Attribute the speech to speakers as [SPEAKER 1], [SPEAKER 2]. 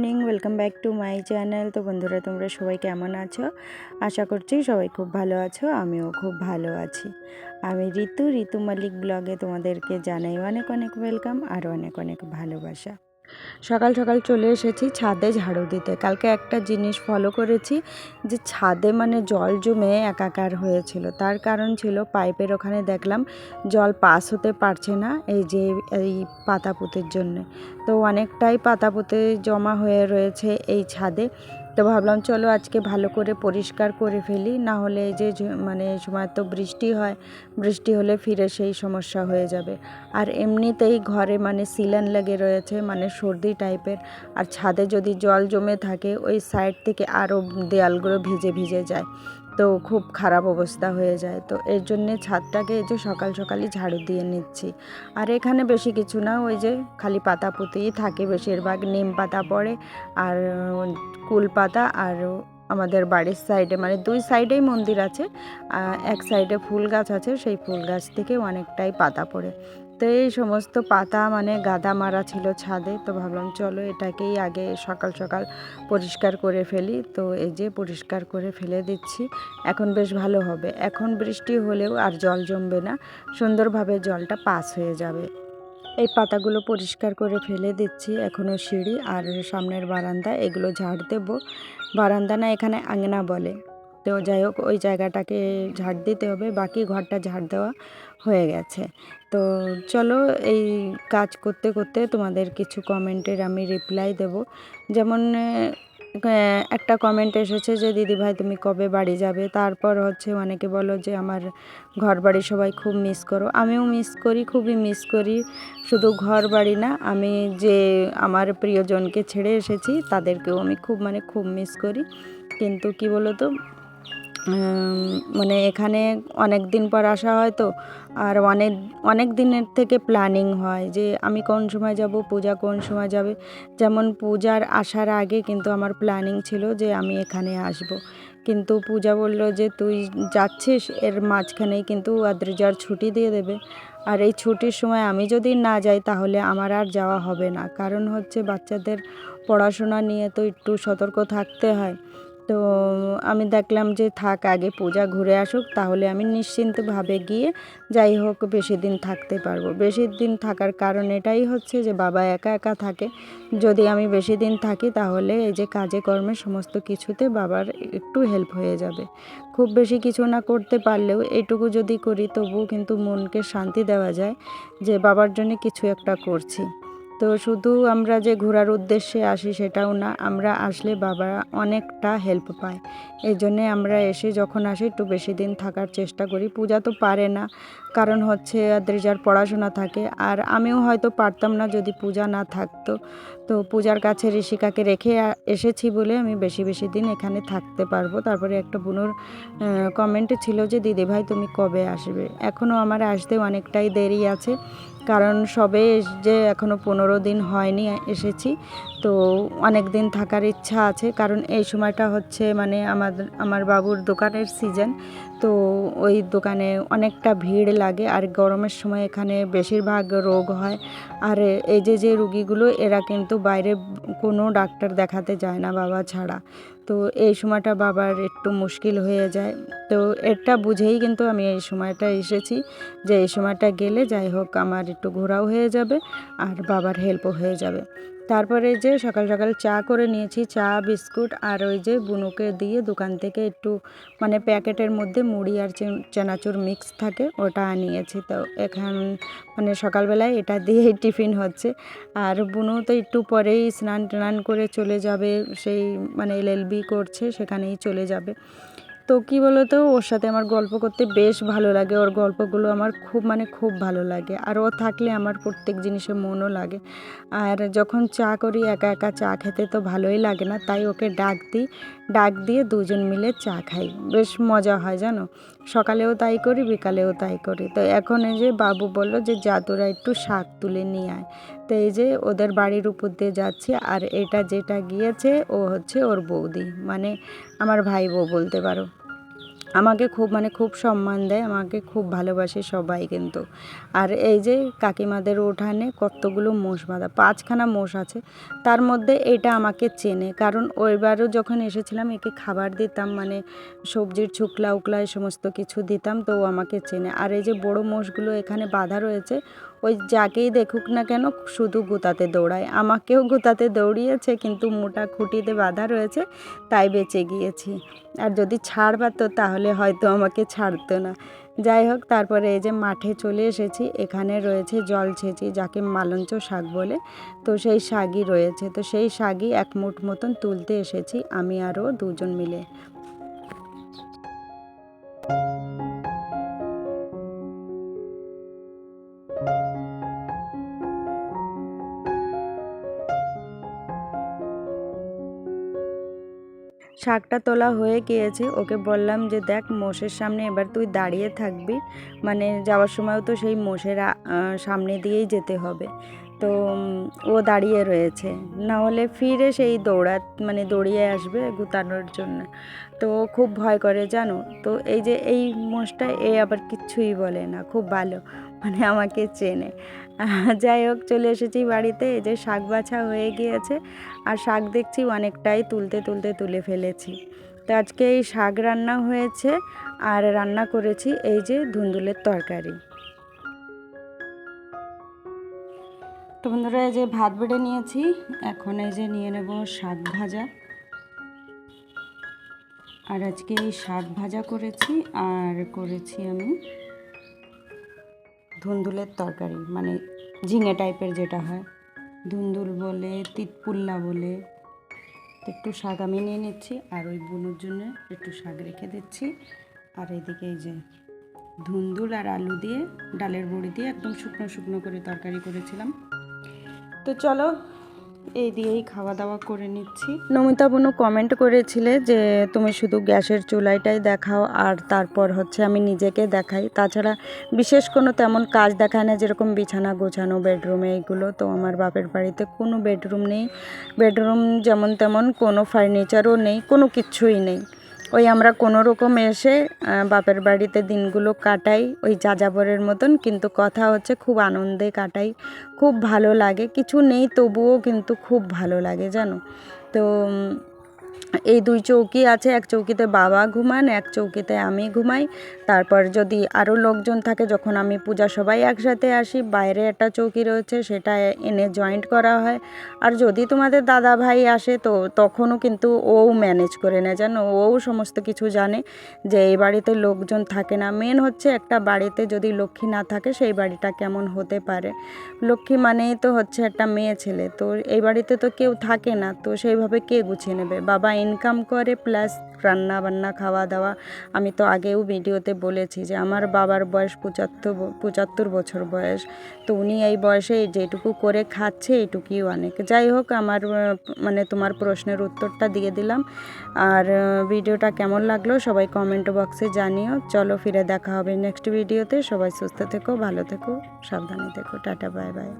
[SPEAKER 1] Welcome back to my channel. তো বন্ধুরা, তোমরা সবাই কেমন আছো? আশা করছি সবাই খুব ভালো আছো, আমিও খুব ভালো আছি। আমি ঋতু ঋতু মালিক ব্লগে তোমাদেরকে জানাই অনেক অনেক ওয়েলকাম আর অনেক অনেক ভালোবাসা। সকাল সকাল চলে এসেছি ছাদে ঝাড়ু দিতে। কালকে একটা জিনিস ফলো করেছি যে ছাদে মানে জল জমে একাকার হয়েছিল। তার কারণ ছিল পাইপের ওখানে দেখলাম জল পাস হতে পারছে না এই যে এই পাতা পুঁতের জন্যে। তো অনেকটাই পাতা পুঁতে জমা হয়ে রয়েছে এই ছাদে। তো ভাবলাম, চলো আজকে ভালো করে পরিষ্কার করে ফেলি, না হলে যে মানে সময় তো বৃষ্টি হয়, বৃষ্টি হলে ফিরে সেই সমস্যা হয়ে যাবে। আর এমনিতেই ঘরে মানে সিলান লেগে রয়েছে মানে সর্দি টাইপের। আর ছাদে যদি জল জমে থাকে, ওই সাইড থেকে আরও দেয়ালগুলো ভিজে ভিজে যায়। তো খুব খারাপ অবস্থা হয়ে যায়। তো এর জন্যে ছাদটাকে এই যে সকাল সকালই ঝাড়ু দিয়ে নিচ্ছি। আর এখানে বেশি কিছু না, ওই যে খালি পাতা পুঁতেই থাকে বেশিরভাগ, নিম পাতা পড়ে আর কুল পাতা আর আমাদের বাড়ির সাইডে মানে দুই সাইডেই মন্দির আছে এক সাইডে ফুল গাছ আছে, সেই ফুল গাছ থেকে অনেকটাই পাতা পড়ে। তো এই সমস্ত পাতা মানে গাদা মারা ছিল ছাদে, তো ভাবলাম চলো এটাকেই আগে সকাল সকাল পরিষ্কার করে ফেলি। তো এই যে পরিষ্কার করে ফেলে দিচ্ছি, এখন বেশ ভালো হবে। এখন বৃষ্টি হলেও আর জল জমবে না, সুন্দরভাবে জলটা পাস হয়ে যাবে। এই পাতাগুলো পরিষ্কার করে ফেলে দিচ্ছি, এখনও সিঁড়ি আর সামনের বারান্দা, এগুলো ঝাড় দেবো। বারান্দা না এখানে আঙনা বলে। তো যাই হোক, ওই জায়গাটাকে ঝাড় দিতে হবে, বাকি ঘরটা ঝাড় দেওয়া। হয়ে গেছে। তো চলো এই কাজ করতে করতে তোমাদের কিছু কমেন্টের আমি রিপ্লাই দেব। যেমন একটা কমেন্ট এসেছে যে দিদি ভাই তুমি কবে বাড়ি যাবে? তারপর হচ্ছে অনেকে বলো যে, আমার ঘর বাড়ি সবাই খুব মিস করো। আমিও মিস করি, খুবই মিস করি। শুধু ঘর বাড়ি না, আমি যে, আমার প্রিয়জনকে ছেড়ে এসেছি, তাদেরকেও আমি খুব মানে খুব মিস করি। কিন্তু কি বলো তো মানে এখানে অনেক দিন পর আসা হয় তো, আর অনেক অনেক দিনের থেকে প্ল্যানিং হয় যে আমি কোন সময় যাব, পূজা কোন সময় যাবে। যেমন পূজার আসার আগে কিন্তু আমার প্ল্যানিং ছিল যে আমি এখানে আসব। কিন্তু পূজা বলল যে তুই যাচ্ছিস, এর মাঝখানেই কিন্তু আদ্রিজার ছুটি দিয়ে দেবে। আর এই ছুটির সময় আমি যদি না যাই তাহলে আমার আর যাওয়া হবে না। কারণ হচ্ছে বাচ্চাদের পড়াশোনা নিয়ে তো একটু সতর্ক থাকতে হয়। তো আমি দেখলাম যে থাক, আগে পূজা ঘুরে আসুক, তাহলে আমি নিশ্চিন্তভাবে গিয়ে যাই হোক, বেশি দিন থাকতে পারব। বেশি দিন থাকার কারণ এটাই হচ্ছে যে বাবা একা একা থাকে। যদি আমি বেশি দিন থাকি, তাহলে এই যে কাজে কর্মে সমস্ত কিছুতে বাবার একটু হেল্প হয়ে যাবে। খুব বেশি কিছু না করতে পারলেও এইটুকু যদি করি, তবুও কিন্তু মনকে শান্তি দেওয়া যায় যে বাবার জন্য কিছু একটা করছি। তো শুধু আমরা যে ঘোরার উদ্দেশ্যে আসি সেটাও না, আমরা আসলে বাবা অনেকটা হেল্প পায়। এই জন্যে আমরা এসে যখন আসি একটু বেশি দিন থাকার চেষ্টা করি। পূজা তো পারে না, কারণ হচ্ছে আদ্রিজার পড়াশোনা থাকে। আর আমিও হয়তো পারতাম না যদি পূজা না থাকতো। তো পূজার কাছে ঋষিকাকে রেখে এসেছি বলে আমি বেশি বেশি দিন এখানে থাকতে পারব। তারপরে একটা বুনোর কমেন্টে ছিল যে দিদি ভাই তুমি কবে আসবে? এখনও আমার আসতে অনেকটাই দেরি আছে। কারণ সবে যে এখনও পনেরো দিন হয়নি, এসেছি। তো অনেক দিন থাকার ইচ্ছা আছে, কারণ এই সময়টা হচ্ছে মানে আমাদের, আমার বাবুর দোকানের সিজন তো ওই দোকানে অনেকটা ভিড় লাগে আর গরমের সময় এখানে বেশিরভাগ রোগ হয়। আর এই যে যে রুগীগুলো, এরা কিন্তু বাইরে কোনো ডাক্তার দেখাতে যায় না বাবা ছাড়া। তো এই সময়টা বাবার একটু মুশকিল হয়ে যায়। তো এটা বুঝেই কিন্তু আমি এই সময়টা এসেছি যে, এই সময়টা গেলে যাই হোক আমার একটু ঘোরাও হয়ে যাবে আর বাবার হেল্পও হয়ে যাবে। তারপরে যে সকাল সকাল চা করে নিয়েছি, চা, বিস্কুট আর ওই যে বুনুকে দিয়ে দোকান থেকে একটু মানে প্যাকেটের মধ্যে মুড়ি আর চানাচুর মিক্স থাকে ওটা নিয়েছি। তো এখন মানে সকালবেলায় এটা দিয়েই টিফিন হচ্ছে। আর বুনু তো একটু পরেই স্নান টান করে চলে যাবে, সেই মানে এলএলবি করছে, সেখানেই চলে যাবে। তো কী বলো তো ওর সাথে আমার গল্প করতে বেশ ভালো লাগে। ওর গল্পগুলো আমার খুব মানে খুব ভালো লাগে। আর ও থাকলে আমার প্রত্যেক জিনিসে মনও লাগে। আর যখন চা করি, একা একা চা খেতে তো ভালোই লাগে না, তাই ওকে ডাক দিই। ডাক দিয়ে দুজন মিলে চা খাই। বেশ মজা হয়, জানো? সকালেও তাই করি, বিকালেও তাই করি। তো এখন এই যে বাবু বলল যে তোরা একটু শাক তুলে নিয়ে আয়। তো এই যে ওদের বাড়ির উপর দিয়ে যাচ্ছি। আর এটা যেটা গিয়েছে, ও হচ্ছে ওর বৌদি। মানে আমার ভাই বউ বলতে পারো। আমাকে খুব মানে খুব সম্মান দেয়, আমাকে খুব ভালোবাসে সবাই কিন্তু। আর এই যে কাকিমাদের উঠানে কতগুলো মোষ বাঁধা, পাঁচখানা মোষ আছে, তার মধ্যে এটা আমাকে চেনে। কারণ ওইবারও যখন এসেছিলাম, একে খাবার দিতাম মানে সবজির ছুকলা উকলা সমস্ত কিছু দিতাম, তো ও আমাকে চেনে। আর এই যে বড় মোষগুলো এখানে বাঁধা রয়েছে ওই যাকেই দেখুক না কেন শুধু গুতাতে দৌড়ায়। আমাকেও গুতাতে দৌড়িয়েছে, কিন্তু মোটা খুঁটিতে বাঁধা রয়েছে, তাই বেঁচে গিয়েছি। আর যদি ছাড় পাত, তাহলে হয়তো আমাকে ছাড়তো না। যাই হোক, তারপরে এই যে মাঠে চলে এসেছি, এখানে রয়েছে জল ছেঁচি, যাকে মালঞ্চ শাক বলে। তো সেই শাকই রয়েছে। তো সেই শাকই এক মুঠ মতন তুলতে এসেছি, আমি আরও দুজন মিলে। শাকটা তোলা হয়ে গিয়েছে। ওকে বললাম যে, দেখ, মোষের সামনে এবার তুই দাঁড়িয়ে থাকবি। মানে যাওয়ার সময়ও তো সেই মোষের সামনে দিয়েই যেতে হবে। তো ও দাঁড়িয়ে রয়েছে। না হলে ফিরে সেই দৌড়া মানে দৌড়িয়ে আসবে গুতানোর জন্য। তো ও খুব ভয় করে, জানো? তো এই যে, এই মোষটা এ আবার কিচ্ছুই বলে না। খুব ভালো। মানে আমাকে চেনে। যাই হোক, চলে এসেছি বাড়িতে। এই যে শাক বাছা হয়ে গিয়েছে আর শাক দেখছি অনেকটাই তুলতে তুলতে তুলে ফেলেছি। তো আজকে এই শাক রান্না হয়েছে আর রান্না করেছি এই যে ধুন্দুলের তরকারি। তো বন্ধুরা, এই যে ভাত বেড়ে নিয়েছি। এখন এই যে নিয়ে নেব শাক ভাজা। আর আজকে এই শাক ভাজা করেছি আর করেছি আমি ধুন্দুলের তরকারি। মানে ঝিঙে টাইপের যেটা হয়। ধুন্দুল বলে, তিতপুল্লা বলে। একটু শাক আমি নিয়ে নিচ্ছি আর ওই বুনোর জন্য একটু শাক রেখে দিচ্ছি। আর এদিকে এই যে ধুন্দুল আর আলু দিয়ে, ডালের বড়ি দিয়ে একদম শুকনো শুকনো করে তরকারি করেছিলাম। তো চলো এই দিয়েই খাওয়া দাওয়া করে নিচ্ছি। নমিতা বোনও কমেন্ট করেছিলে যে, তুমি শুধু গ্যাসের চুলাইটাই দেখাও আর তারপর হচ্ছে আমি নিজেকে দেখাই। তাছাড়া বিশেষ কোনো তেমন কাজ দেখায় না, যেরকম বিছানা গোছানো বেডরুমে এইগুলো। তো আমার বাপের বাড়িতে কোনো বেডরুম নেই। বেডরুম যেমন তেমন কোনো ফার্নিচারও নেই, কোনো কিছুই নেই। ওই আমরা কোনো রকম এসে বাপের বাড়িতে দিনগুলো কাটাই, ওই যাযাবরের মতন, কিন্তু কথা হচ্ছে খুব আনন্দে কাটাই। খুব ভালো লাগে, কিছু নেই তবুও কিন্তু খুব ভালো লাগে, জানো? তো এই দুই চৌকি আছে, এক চৌকিতে বাবা ঘুমান, এক চৌকিতে আমি ঘুমাই। তারপর যদি আরও লোকজন থাকে, যখন আমি পূজা সবাই একসাথে আসি, বাইরে একটা চৌকি রয়েছে, সেটা এনে জয়েন্ট করা হয়। আর যদি তোমাদের দাদা ভাই আসে, তো তখনও কিন্তু ও ম্যানেজ করে নেয়, জানো? ও সমস্ত কিছু জানে যে এই বাড়িতে লোকজন থাকে না। মেন হচ্ছে একটা বাড়িতে যদি লক্ষ্মী না থাকে, সেই বাড়িটা কেমন হতে পারে? লক্ষ্মী মানেই তো হচ্ছে একটা মেয়ে ছেলে। তো এই বাড়িতে তো কেউ থাকে না, তো সেইভাবে কে গুছিয়ে নেবে? বাবা ইনকাম করে প্লাস রান্না বান্না খাওয়া দাওয়া আমি তো আগেও ভিডিওতে বলেছি যে আমার বাবার বয়স পঁচাত্তর পঁচাত্তর বছর বয়স। তো উনি এই বয়সে যেটুকু করে খাচ্ছে এটুকুই অনেক। যাই হোক, আমার মানে তোমার প্রশ্নের উত্তরটা দিয়ে দিলাম। আর, ভিডিওটা কেমন লাগল সবাই কমেন্ট বক্সে জানিও। চলো ফিরে দেখা হবে নেক্সট ভিডিওতে সবাই সুস্থ থেকো, ভালো থেকো, সাবধানে থেকো। Tata bye bye